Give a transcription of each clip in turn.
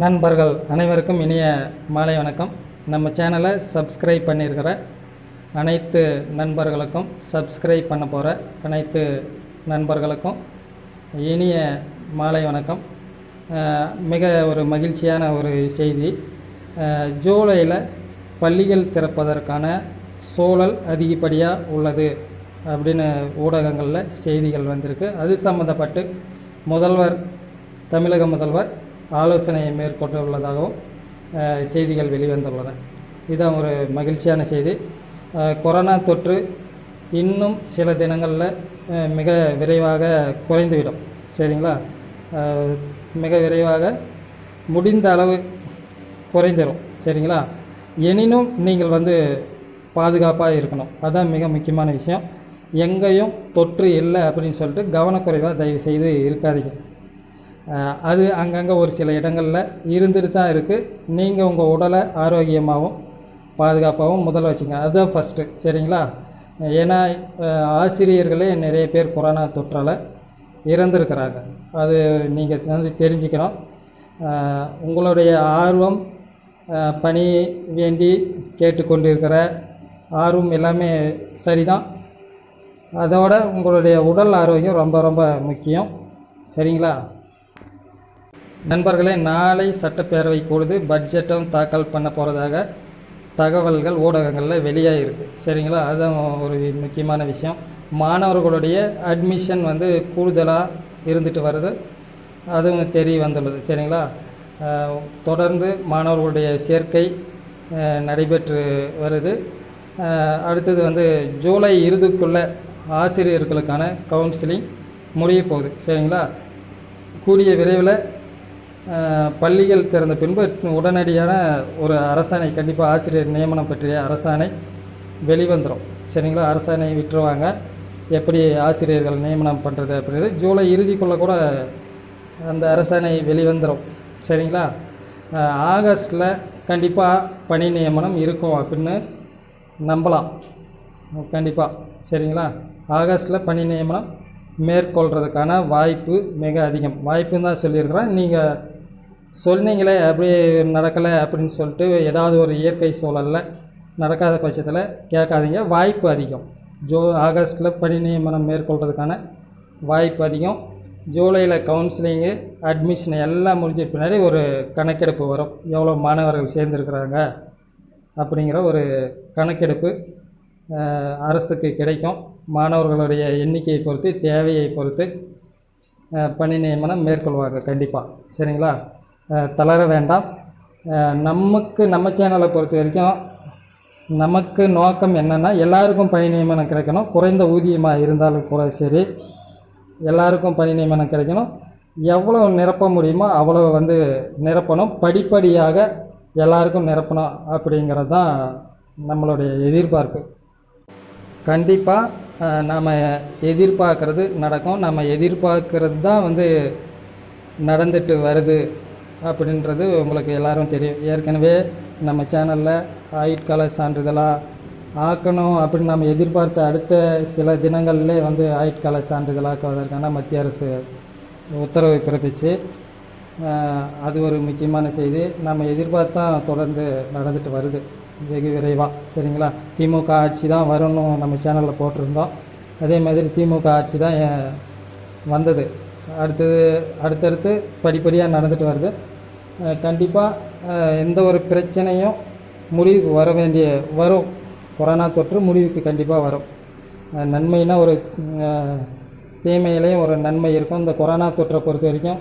நண்பர்கள் அனைவருக்கும் இனிய மாலை வணக்கம். நம்ம சேனலை சப்ஸ்கிரைப் பண்ணியிருக்கிற அனைத்து நண்பர்களுக்கும் சப்ஸ்கிரைப் பண்ண போகிற அனைத்து நண்பர்களுக்கும் இனிய மாலை வணக்கம். மிக ஒரு மகிழ்ச்சியான ஒரு செய்தி. ஜூலையில் பள்ளிகள் திறப்பதற்கான சூழல் அதிகப்படியாக உள்ளது அப்படின்னு ஊடகங்களில் செய்திகள் வந்திருக்கு. அது சம்மந்தப்பட்டு முதல்வர் தமிழக முதல்வர் ஆலோசனை மேற்கொண்டுள்ளதாகவும் செய்திகள் வெளிவந்துள்ளன. இதுதான் ஒரு மகிழ்ச்சியான செய்தி. கொரோனா தொற்று இன்னும் சில தினங்களில் மிக விரைவாக குறைந்துவிடும். சரிங்களா? மிக விரைவாக முடிந்த அளவு குறைந்துடும் சரிங்களா? எனினும் நீங்கள் வந்து பாதுகாப்பாக இருக்கணும். அதுதான் மிக முக்கியமான விஷயம். எங்கேயும் தொற்று இல்லை அப்படின்னு சொல்லிட்டு கவனக்குறைவாக தயவு செய்து இருக்காதீங்க. அது அங்கங்கே ஒரு சில இடங்களில் இருந்துட்டு தான் இருக்குது நீங்கள் உங்கள் உடலை ஆரோக்கியமாகவும் பாதுகாப்பாகவும் முதல்ல வச்சுங்க. அதுதான் ஃபஸ்ட்டு சரிங்களா? ஏன்னா ஆசிரியர்களே நிறைய பேர் கொரோனா தொற்றால் இறந்துருக்கிறாங்க. அது நீங்கள் வந்து தெரிஞ்சுக்கணும். உங்களுடைய ஆர்வம் பணி வேண்டி கேட்டுக்கொண்டிருக்கிற ஆர்வம் எல்லாமே சரிதான். அதோட உங்களுடைய உடல் ஆரோக்கியம் ரொம்ப ரொம்ப முக்கியம். சரிங்களா? நண்பர்களே நாளை சட்டப்பேரவை கூடுது பட்ஜெட்டும் தாக்கல் பண்ண போகிறதாக தகவல்கள் ஊடகங்களில் வெளியாகிருக்கு சரிங்களா? அதுதான் ஒரு முக்கியமான விஷயம். மாணவர்களுடைய அட்மிஷன் வந்து கூடுதலாக இருந்துட்டு வருது. அதுவும் தெரிய வந்துள்ளது. சரிங்களா? தொடர்ந்து மாணவர்களுடைய சேர்க்கை நடைபெற்று வருது. அடுத்தது வந்து ஜூலை இறுதிக்குள்ளே ஆசிரியர்களுக்கான கவுன்சிலிங் முடிய போகுது. சரிங்களா? கூடிய விரைவில் பள்ளிகள் திறந்த பின்பு உடனடியான ஒரு அரசாணை கண்டிப்பாக ஆசிரியர் நியமனம் பற்றிய அரசாணை வெளிவந்துடும் சரிங்களா? அரசாணை விட்டுருவாங்க. எப்படி ஆசிரியர்கள் நியமனம் பண்ணுறது அப்படின்றது ஜூலை இறுதிக்குள்ளே கூட அந்த அரசாணை வெளிவந்துடும் சரிங்களா? ஆகஸ்டில் கண்டிப்பாக பணி நியமனம் இருக்கும் அப்படின்னு நம்பலாம். கண்டிப்பாக சரிங்களா? ஆகஸ்ட்டில் பணி நியமனம் மேற்கொள்கிறதுக்கான வாய்ப்பு மிக அதிகம். வாய்ப்புன்னு தான் சொல்லியிருக்கிறேன். நீங்கள் சொன்னீங்களே அப்படியே நடக்கலை அப்படின்னு சொல்லிட்டு ஏதாவது ஒரு இயற்கை சூழலில் நடக்காத பட்சத்தில் கேட்காதீங்க. வாய்ப்பு அதிகம். ஜூ ஆகஸ்ட்டில் பணி நியமனம் மேற்கொள்கிறதுக்கான வாய்ப்பு அதிகம். ஜூலையில் கவுன்சிலிங்கு அட்மிஷன் எல்லாம் முடிஞ்ச பின்னாடி ஒரு கணக்கெடுப்பு வரும். எவ்வளோ மாணவர்கள் சேர்ந்துருக்குறாங்க அப்படிங்கிற ஒரு கணக்கெடுப்பு அரசுக்கு கிடைக்கும். மாணவர்களுடைய எண்ணிக்கையை பொறுத்து தேவையை பொறுத்து பணி நியமனம் மேற்கொள்வாங்க கண்டிப்பாக சரிங்களா? தளர வேண்டாம். நமக்கு நம்ம சேனலை பொறுத்த வரைக்கும் நமக்கு நோக்கம் என்னென்னா எல்லாருக்கும் பணி நியமனம் கிடைக்கணும். குறைந்த ஊதியமாக இருந்தாலும் கூட சரி. எல்லாருக்கும் பணி நியமனம் கிடைக்கணும். எவ்வளோ நிரப்ப முடியுமோ அவ்வளோ வந்து நிரப்பணும். படிப்படியாக எல்லாருக்கும் நிரப்பணும் அப்படிங்கிறது தான் நம்மளுடைய எதிர்பார்ப்பு. கண்டிப்பாக நாம் எதிர்பார்க்கறது நடக்கும். நம்ம எதிர்பார்க்கறது தான் வந்து நடந்துட்டு வருது. அப்படின்றது உங்களுக்கு எல்லாரும் தெரியும். ஏற்கனவே நம்ம சேனலில் ஆயுட்கால சான்றிதழாக ஆக்கணும் அப்படின்னு நம்ம எதிர்பார்த்த அடுத்த சில தினங்கள்லே வந்து ஆயுட்கால சான்றிதழாக்குவதற்கான மத்திய அரசு உத்தரவை பிறப்பிச்சு அது ஒரு முக்கியமான செய்தி. நம்ம எதிர்பார்த்தா தொடர்ந்து நடந்துட்டு வருது. வெகு விரைவாக சரிங்களா? திமுக ஆட்சி தான் வரும்னு நம்ம சேனலில் போட்டிருந்தோம். அதே மாதிரி திமுக ஆட்சி தான் வந்தது. அடுத்தது அடுத்தடுத்து படிப்படியாக நடந்துட்டு வருது. கண்டிப்பாக எந்த ஒரு பிரச்சனையும் முடிவுக்கு வர வேண்டிய வரும். கொரோனா தொற்று முடிவுக்கு கண்டிப்பாக வரும். நன்மைனா ஒரு தீமையிலையும் ஒரு நன்மை இருக்கும். இந்த கொரோனா தொற்றை பொறுத்த வரைக்கும்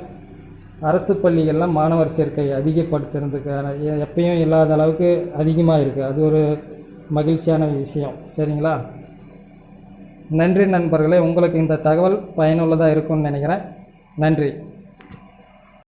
அரசு பள்ளிகளில் மாணவர் சேர்க்கை அதிகப்படுத்துறதுக்கான எப்பயும் இல்லாத அளவுக்கு அதிகமாக இருக்குது அது ஒரு மகிழ்ச்சியான விஷயம். சரிங்களா? நன்றி நண்பர்களே. உங்களுக்கு இந்த தகவல் பயனுள்ளதாக இருக்கும்னு நினைக்கிறேன். நன்றி.